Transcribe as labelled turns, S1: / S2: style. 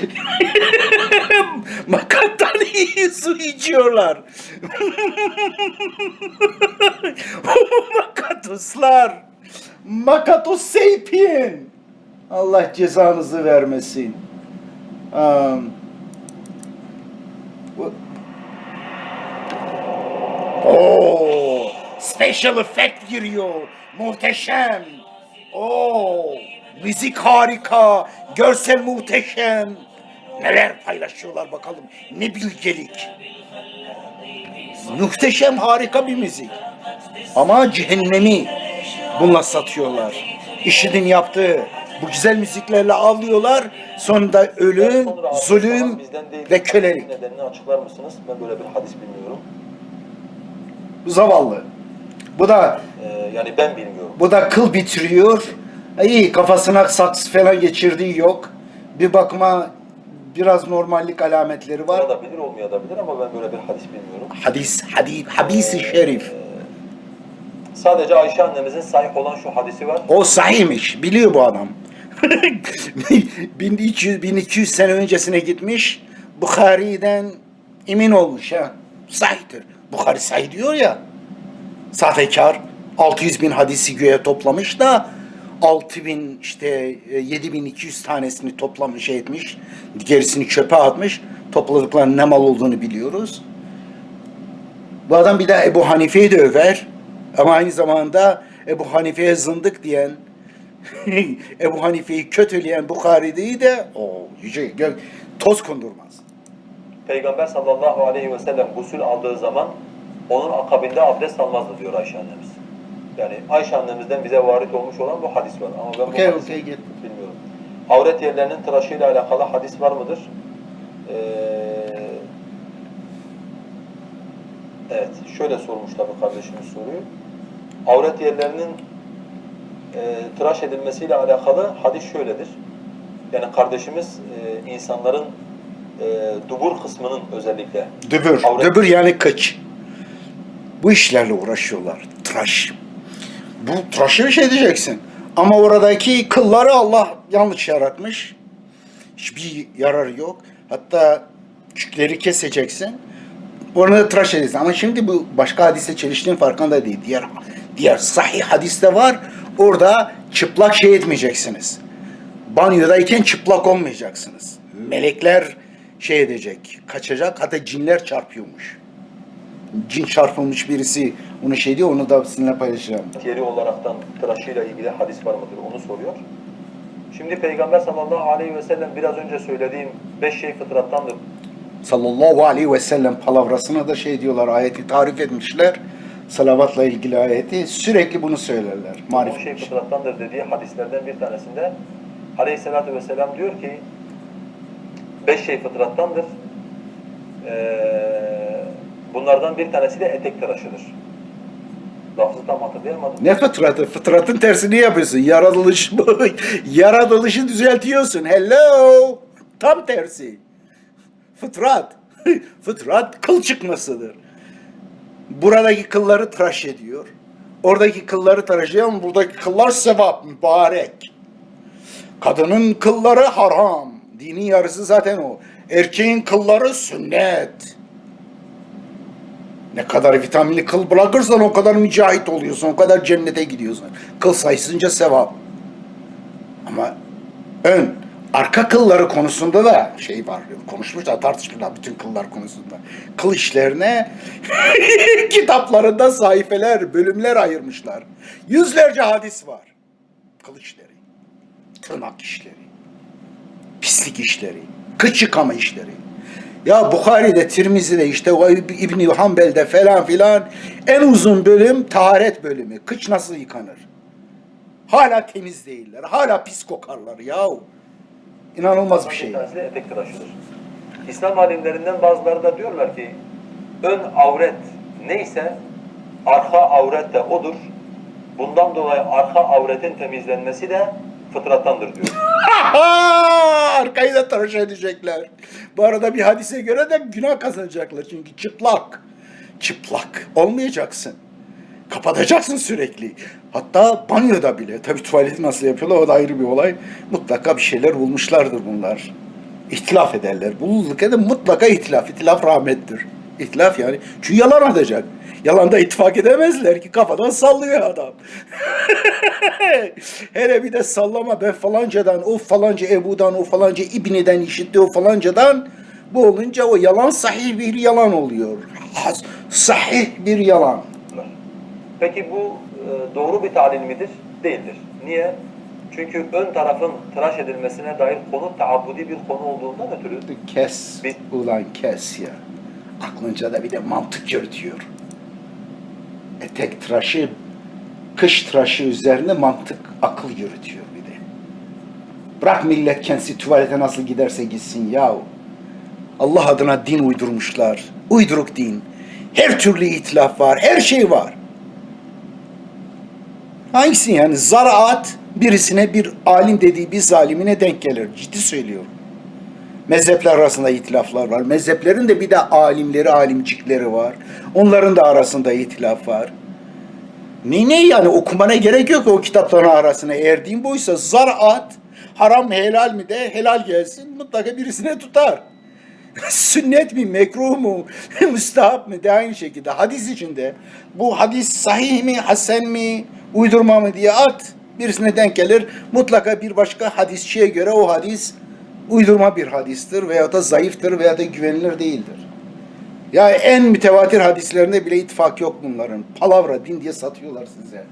S1: Makattan iyi su içiyorlar. Makatoslar. Makatos sapien. Allah cezanızı vermesin. Um, Oo, special effect giriyor. Muhteşem. Oo, müzik harika. Görsel muhteşem. Neler paylaşıyorlar bakalım. Ne bilgelik. Muhteşem harika bir müzik. Ama cehennemi bununla satıyorlar. İşidin yaptığı bu güzel müziklerle avlıyorlar. Sonunda ölüm, zulüm ve kölelik.
S2: Nedenini açıklar mısınız? Ben böyle bir hadis bilmiyorum.
S1: Bu zavallı. Bu da
S2: Ee, yani ben bilmiyorum.
S1: bu da kıl bitiriyor. İyi kafasına saks falan geçirdiği yok. Bir bakıma biraz normallik alametleri var.
S2: Olabilir olmayabilir ama ben böyle bir hadis bilmiyorum.
S1: Hadis, hadis, habisi şerif.
S2: Sadece Ayşe annemizin sahip olan şu hadisi var.
S1: O sahiymiş. Biliyor bu adam. 1200, 1200 sene öncesine gitmiş. Bukhari'den emin olmuş ha. Sahihtir. Bukhari sahih diyor ya. Sahtekar 600 bin hadisi göğe toplamış da 6000 işte e, 7200 tanesini toplamış şey etmiş. Gerisini çöpe atmış. Topladıklarının ne mal olduğunu biliyoruz. Bu adam bir de Ebu Hanife'yi de över. Ama aynı zamanda Ebu Hanife'ye zındık diyen, Ebu Hanife'yi kötüleyen Bukhari'yi de o yüce gök toz kondurmaz.
S2: Peygamber sallallahu aleyhi ve sellem gusül aldığı zaman onun akabinde abdest almazdı diyor Ayşe annemiz. Yani Ayşe annemizden bize varit olmuş olan bu hadis var. Ama ben
S1: Okey,
S2: bu hadisi
S1: okey, git.
S2: bilmiyorum. Avret yerlerinin tıraşıyla alakalı hadis var mıdır? Ee, evet, şöyle sormuş tabii kardeşimiz soruyu. Avret yerlerinin e, tıraş edilmesiyle alakalı hadis şöyledir. Yani kardeşimiz e, insanların e, dubur kısmının özellikle
S1: Dübür,
S2: Avret-
S1: dübür yani kıç. Bu işlerle uğraşıyorlar. Tıraş. Bu tıraşı bir şey diyeceksin. Ama oradaki kılları Allah yanlış yaratmış. Hiçbir yararı yok. Hatta küçükleri keseceksin. Onu da tıraş edeceksin. Ama şimdi bu başka hadise çeliştiğin farkında değil. Diğer diğer sahih hadiste var. Orada çıplak şey etmeyeceksiniz. Banyodayken çıplak olmayacaksınız. Melekler şey edecek, kaçacak. Hatta cinler çarpıyormuş. Cin çarpılmış birisi onu şey diyor, onu da sizinle paylaşacağım.
S2: yeri olaraktan tıraşıyla ilgili hadis var mıdır onu soruyor. Şimdi Peygamber sallallahu aleyhi ve sellem biraz önce söylediğim beş şey fıtrattandır.
S1: Sallallahu aleyhi ve sellem palavrasına da şey diyorlar, ayeti tarif etmişler. Salavatla ilgili ayeti sürekli bunu söylerler. Marif
S2: şey fıtrattandır dediği hadislerden bir tanesinde aleyhissalatü vesselam diyor ki beş şey fıtrattandır. Ee, bunlardan bir tanesi de etek tıraşıdır. Lafzı tam hatırlayamadım.
S1: Ne fıtratı? Fıtratın tersini yapıyorsun. Yaratılış yaratılışı düzeltiyorsun. Hello. Tam tersi. Fıtrat. Fıtrat kıl çıkmasıdır. Buradaki kılları tıraş ediyor. Oradaki kılları tıraş ediyor ama buradaki kıllar sevap, mübarek. Kadının kılları haram. Dinin yarısı zaten o. Erkeğin kılları sünnet. Ne kadar vitaminli kıl bırakırsan o kadar mücahit oluyorsun, o kadar cennete gidiyorsun. Kıl sayısınca sevap. Ama ön, arka kılları konusunda da şey var, konuşmuşlar, tartışmışlar bütün kıllar konusunda. Kıl işlerine kitaplarında sayfeler, bölümler ayırmışlar. Yüzlerce hadis var. Kıl işleri, tırnak işleri, pislik işleri, kıç yıkama işleri. Ya Bukhari'de, Tirmizi'de işte İbni Hanbel'de falan filan en uzun bölüm taharet bölümü. Kıç nasıl yıkanır? Hala temiz değiller. Hala pis kokarlar yahu. İnanılmaz bir şey.
S2: İslam alimlerinden bazıları da diyorlar ki ön avret neyse arka avret de odur. Bundan dolayı arka avretin temizlenmesi de fıtrattandır diyor.
S1: Arkayı da tıraş edecekler. Bu arada bir hadise göre de günah kazanacaklar. Çünkü çıplak. Çıplak olmayacaksın. Kapatacaksın sürekli. Hatta banyoda bile. Tabii tuvaleti nasıl yapıyorlar o da ayrı bir olay. Mutlaka bir şeyler bulmuşlardır bunlar. İhtilaf ederler. Bulunduk eder mutlaka ihtilaf. İhtilaf rahmettir. İhtilaf yani. Çünkü yalan atacak. Yalanda ittifak edemezler ki kafadan sallıyor adam. Hele bir de sallama ben falancadan, o falanca Ebu'dan, o falanca İbni'den işitti, o falancadan. Bu olunca o yalan sahih bir yalan oluyor. Sahih bir yalan.
S2: Peki bu e, doğru bir tahlil midir? Değildir. Niye? Çünkü ön tarafın tıraş edilmesine dair konu taabbudi bir konu olduğundan ötürü
S1: Kes
S2: Bir-
S1: ulan kes ya. Aklınca da bir de mantık yürütüyor. Etek tıraşı, kış tıraşı üzerine mantık, akıl yürütüyor bir de. Bırak millet kendisi tuvalete nasıl giderse gitsin yahu. Allah adına din uydurmuşlar. Uyduruk din. Her türlü itilaf var, her şey var. Hangisi yani? Zaraat birisine bir alim dediği bir zalimine denk gelir. Ciddi söylüyorum. Mezhepler arasında itilaflar var. Mezheplerin de bir de alimleri, alimcikleri var. Onların da arasında itilaf var. Ne ne yani okumana gerek yok o kitapların arasına. Eğer din buysa zaraat haram mı helal mi de helal gelsin mutlaka birisine tutar. Sünnet mi, mekruh mu, müstahap mı de aynı şekilde. Hadis içinde bu hadis sahih mi, hasen mi, uydurma mı diye at. Birisine denk gelir. Mutlaka bir başka hadisçiye göre o hadis uydurma bir hadistir veya da zayıftır veya da güvenilir değildir. Ya en mütevatir hadislerinde bile ittifak yok bunların. Palavra, din diye satıyorlar size.